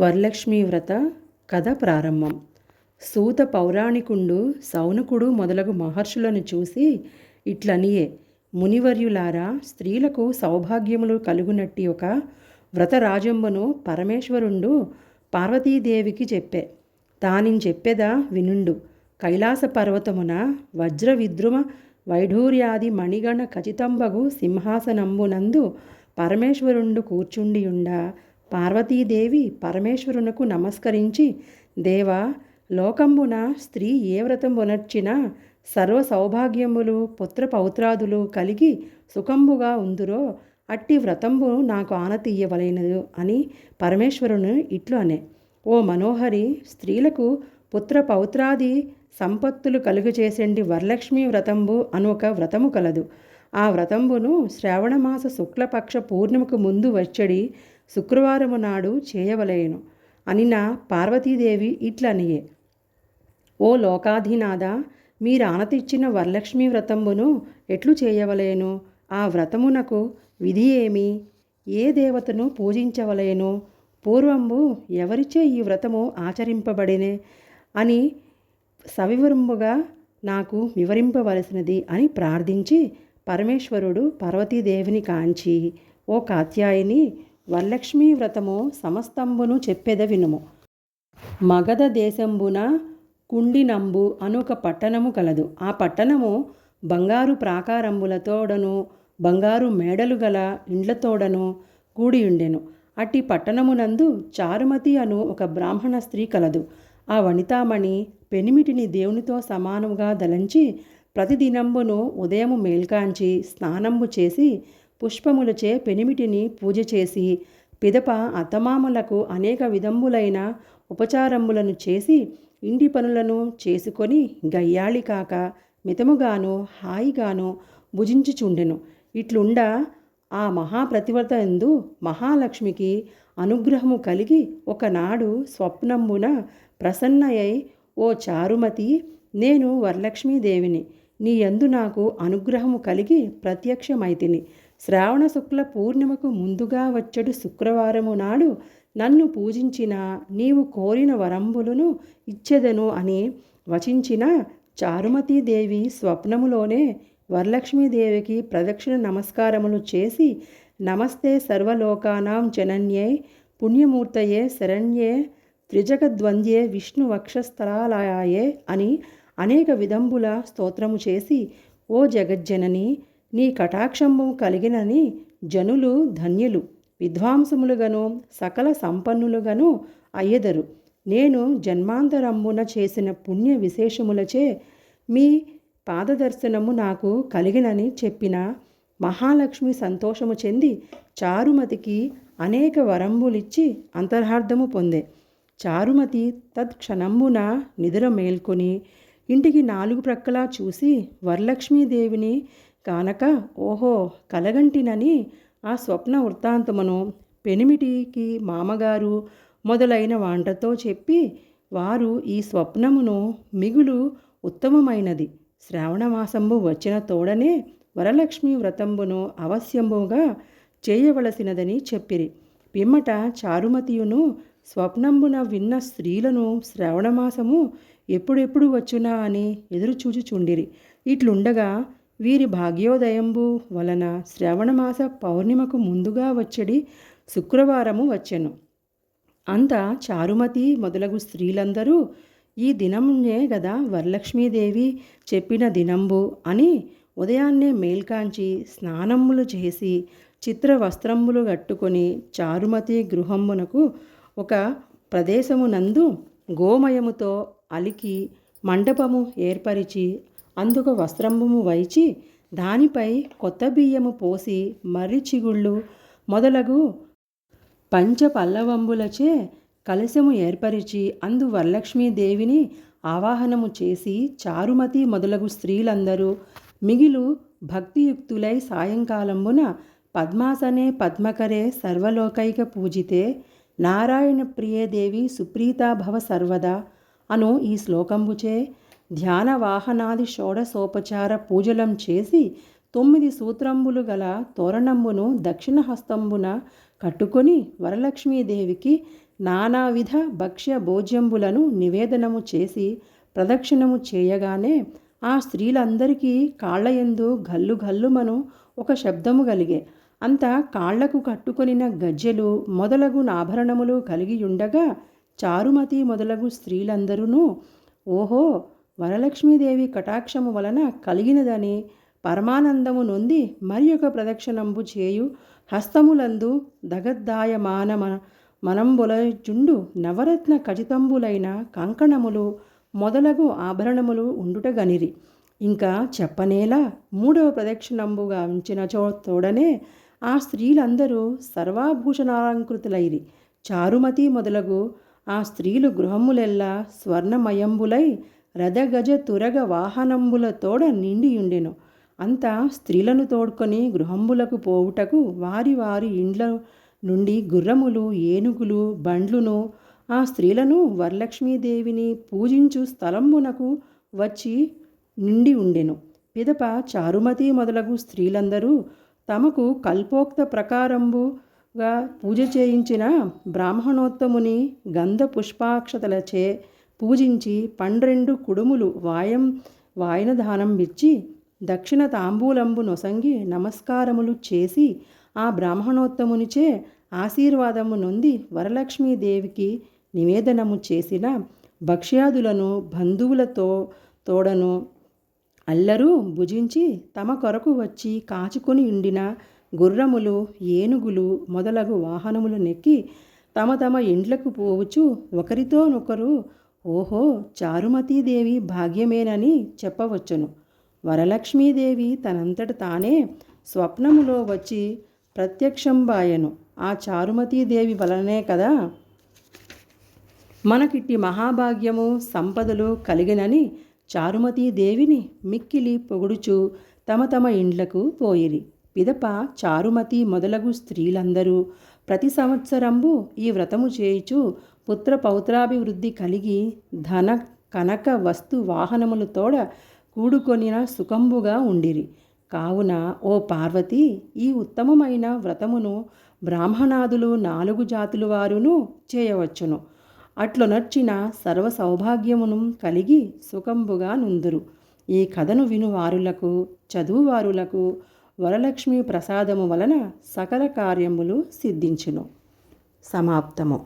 వరలక్ష్మీ వ్రత కథ ప్రారంభం. సూత పౌరాణికుండు సౌనకుడు మొదలగు మహర్షులను చూసి ఇట్లనియే మునివర్యులారా స్త్రీలకు సౌభాగ్యములు కలుగునట్టి ఒక వ్రతరాజంబను పరమేశ్వరుండు పార్వతీదేవికి చెప్పే. తానిని చెప్పేదా వినుండు. కైలాస పర్వతమున వజ్ర విద్రుమ వైఢూర్యాది మణిగణ ఖచితంబగు సింహాసనంబునందు పరమేశ్వరుండు కూర్చుండియుండా పార్వతీదేవి పరమేశ్వరునకు నమస్కరించి దేవా లోకంబున స్త్రీ ఏ వ్రతంబునర్చినా సర్వ సౌభాగ్యములు పుత్ర పౌత్రాదులు కలిగి సుఖంబుగా ఉందురో అట్టి వ్రతంబు నాకు ఆనతీయవలైనదు అని పరమేశ్వరుని ఇట్లు అనే. ఓ మనోహరి స్త్రీలకు పుత్ర పౌత్రాది సంపత్తులు కలుగచేసండి వరలక్ష్మీ వ్రతంబు అను ఒక వ్రతము కలదు. ఆ వ్రతంబును శ్రావణమాస శుక్లపక్ష పూర్ణిమకు ముందు వచ్చడి శుక్రవారము నాడు చేయవలేను. అనిన పార్వతీదేవి ఇట్లనియే ఓ లోకాధినాథ మీరానతిచ్చిన వరలక్ష్మీ వ్రతంబును ఎట్లు చేయవలేను? ఆ వ్రతమునకు విధి ఏమి? ఏ దేవతను పూజించవలేను? పూర్వంబు ఎవరిచే ఈ వ్రతము ఆచరింపబడినే అని సవివరంబుగా నాకు వివరింపవలసినది అని ప్రార్థించి పరమేశ్వరుడు పార్వతీదేవిని కాంచి ఓ కాత్యాయిని వరలక్ష్మీ వ్రతము సమస్తంబును చెప్పెద వినుము. మగధ దేశంబున కుండినంబు అను ఒక పట్టణము కలదు. ఆ పట్టణము బంగారు ప్రాకారంబులతోడను బంగారు మేడలు గల ఇండ్లతోడను కూడియుండెను అట్టి పట్టణమునందు చారుమతి అను ఒక బ్రాహ్మణ స్త్రీ కలదు. ఆ వనితామణి పెనిమిటిని దేవునితో సమానముగా దలంచి ప్రతిదినంబును ఉదయము మేల్కాంచి స్నానంబు చేసి పుష్పములచే పెనిమిటిని పూజ చేసి పిదప అత్తమామలకు అనేక విధములైన ఉపచారములను చేసి ఇంటి పనులను చేసుకొని గయ్యాళి కాక మితముగాను హాయిగాను భుజించుచుండెను. ఇట్లుండ ఆ మహాప్రతివ్రత ఎందు మహాలక్ష్మికి అనుగ్రహము కలిగి ఒకనాడు స్వప్నంబున ప్రసన్నయై ఓ చారుమతి నేను వరలక్ష్మీదేవిని. నీ యందు నాకు అనుగ్రహము కలిగి ప్రత్యక్షమైతిని. శ్రావణ శుక్ల పూర్ణిమకు ముందుగా వచ్చడు శుక్రవారము నాడు నన్ను పూజించిన నీవు కోరిన వరంబులను ఇచ్చెదను అని వచించిన చారుమతీదేవి స్వప్నములోనే వరలక్ష్మీదేవికి ప్రదక్షిణ నమస్కారములు చేసి నమస్తే సర్వలోకానాం జనన్యై పుణ్యమూర్తయే శరణ్యే త్రిజగద్వంద్యే విష్ణు వక్షస్థలాలయాయే అని అనేక విధంబుల స్తోత్రము చేసి ఓ జగజ్జనని నీ కటాక్షంబం కలిగినని జనులు ధన్యులు. విద్వాంసములుగాను సకల సంపన్నులుగాను అయ్యెదరు. నేను జన్మాంతరమ్మున చేసిన పుణ్య విశేషములచే మీ పాదదర్శనము నాకు కలిగినని చెప్పిన మహాలక్ష్మి సంతోషము చెంది చారుమతికి అనేక వరంబులిచ్చి అంతర్హార్థము పొందే. చారుమతి తత్క్షణంబున నిద్ర మేల్కొని ఇంటికి నాలుగు ప్రక్కలా చూసి వరలక్ష్మీదేవిని కానక ఓహో కలగంటినని ఆ స్వప్న వృత్తాంతమును పెనిమిటికి మామగారు మొదలైన వాంటతో చెప్పి వారు ఈ స్వప్నమును మిగులు ఉత్తమమైనది. శ్రావణమాసంబు వచ్చిన తోడనే వరలక్ష్మి వ్రతంబును అవశ్యంబుగా చేయవలసినదని చెప్పిరి. పిమ్మట చారుమతియును స్వప్నంబున విన్న స్త్రీలను శ్రావణమాసము ఎప్పుడెప్పుడు వచ్చునా అని ఎదురుచూచుచుండిరి. ఇట్లుండగా వీరి భాగ్యోదయంబు వలన శ్రావణమాస పౌర్ణిమకు ముందుగా వచ్చడి శుక్రవారము వచ్చెను. అంత చారుమతి మొదలగు స్త్రీలందరూ ఈ దినమునే గదా వరలక్ష్మీదేవి చెప్పిన దినంబు అని ఉదయాన్నే మేల్కాంచి స్నానములు చేసి చిత్ర వస్త్రములు కట్టుకొని చారుమతి గృహమునకు ఒక ప్రదేశమునందు గోమయముతో అలికి మండపము ఏర్పరిచి అందుకు వస్త్రంబము వైచి దానిపై కొత్త బియ్యము పోసి మర్రి చిగుళ్ళు మొదలగు పంచ పల్లవంబులచే కలశము ఏర్పరిచి అందు వరలక్ష్మీదేవిని ఆవాహనము చేసి చారుమతి మొదలగు స్త్రీలందరూ మిగిలు భక్తియుక్తులై సాయంకాలంబున పద్మాసనే పద్మకరే సర్వలోకైక పూజితే నారాయణ ప్రియదేవి సుప్రీతాభవ సర్వదా అను ఈ శ్లోకంబుచే ధ్యాన వాహనాది షోడసోపచార పూజలం చేసి తొమ్మిది సూత్రంబులు గల తోరణంబును దక్షిణ హస్తంబున కట్టుకొని వరలక్ష్మీదేవికి నానావిధ భక్ష్య భోజ్యంబులను నివేదనము చేసి ప్రదక్షిణము చేయగానే ఆ స్త్రీలందరికీ కాళ్ళయందు గల్లు గల్లుమను ఒక శబ్దము కలిగే. అంత కాళ్ళకు కట్టుకొనిన గజ్జెలు మొదలగు ఆభరణములు కలిగి ఉండగా చారుమతి మొదలగు స్త్రీలందరూ ఓహో వరలక్ష్మీదేవి కటాక్షము వలన కలిగినదని పరమానందము నొంది మరి ఒక ప్రదక్షిణంబు చేయు హస్తములందు దగద్దాయమాన మనంబులజుండు నవరత్న ఖచితంబులైన కంకణములు మొదలగు ఆభరణములు ఉండుట గనిరి ఇంకా చెప్పనేలా మూడవ ప్రదక్షిణంబుగా ఉంచిన చో తోడనే ఆ స్త్రీలందరూ సర్వాభూషణాలంకృతులైరి. చారుమతి మొదలగు ఆ స్త్రీలు గృహములెల్లా స్వర్ణమయంబులై రథగజ తురగ వాహనంబుల తోడ నిండియుండెను. అంతా స్త్రీలను తోడ్కొని గృహంబులకు పోవుటకు వారి వారి ఇండ్ల నుండి గుర్రములు ఏనుగులు బండ్లును ఆ స్త్రీలను వరలక్ష్మీదేవిని పూజించు స్థలంబునకు వచ్చి నిండి ఉండెను పిదప చారుమతి మొదలగు స్త్రీలందరూ తమకు కల్పోక్త ప్రకారంబుగా పూజ చేయించిన బ్రాహ్మణోత్తముని గంధ పుష్పాక్షతలచే పూజించి పన్నెండు కుడుములు వాయం వాయనదానం ఇచ్చి దక్షిణ తాంబూలంబు నొసంగి నమస్కారములు చేసి ఆ బ్రాహ్మణోత్తమునిచే ఆశీర్వాదము నొంది వరలక్ష్మీదేవికి నివేదనము చేసిన భక్ష్యాదులను బంధువులతో తోడను అల్లరూ భుజించి తమ కొరకు వచ్చి కాచుకొని ఉండిన గుర్రములు ఏనుగులు మొదలగు వాహనములు నెక్కి తమ తమ ఇండ్లకు పోవచ్చు ఒకరితోనొకరు ఓహో చారుమతీదేవి భాగ్యమేనని చెప్పవచ్చును. వరలక్ష్మీదేవి తనంతట తానే స్వప్నములో వచ్చి ప్రత్యక్షంబాయను. ఆ చారుమతీదేవి వలనే కదా? మనకిట్టి మహాభాగ్యము సంపదలు కలిగినని చారుమతీదేవిని మిక్కిలి పొగుడుచు తమ తమ ఇండ్లకు పోయిరి. పిదప చారుమతి మొదలగు స్త్రీలందరూ ప్రతి సంవత్సరంబు ఈ వ్రతము చేయుచు పుత్ర పౌత్రాభివృద్ధి కలిగి ధన కనక వస్తు వాహనములతోడ కూడుకొనిన సుఖంబుగా ఉండిరి. కావున ఓ పార్వతి ఈ ఉత్తమమైన వ్రతమును బ్రాహ్మణాదులు నాలుగు జాతుల వారును చేయవచ్చును. అట్లు నర్చిన సర్వ సౌభాగ్యమును కలిగి సుఖంబుగా నుందురు. ఈ కథను వినువారులకు చదువువారులకు వరలక్ష్మి ప్రసాదము వలన సకల కార్యములు సిద్ధించును. సమాప్తము.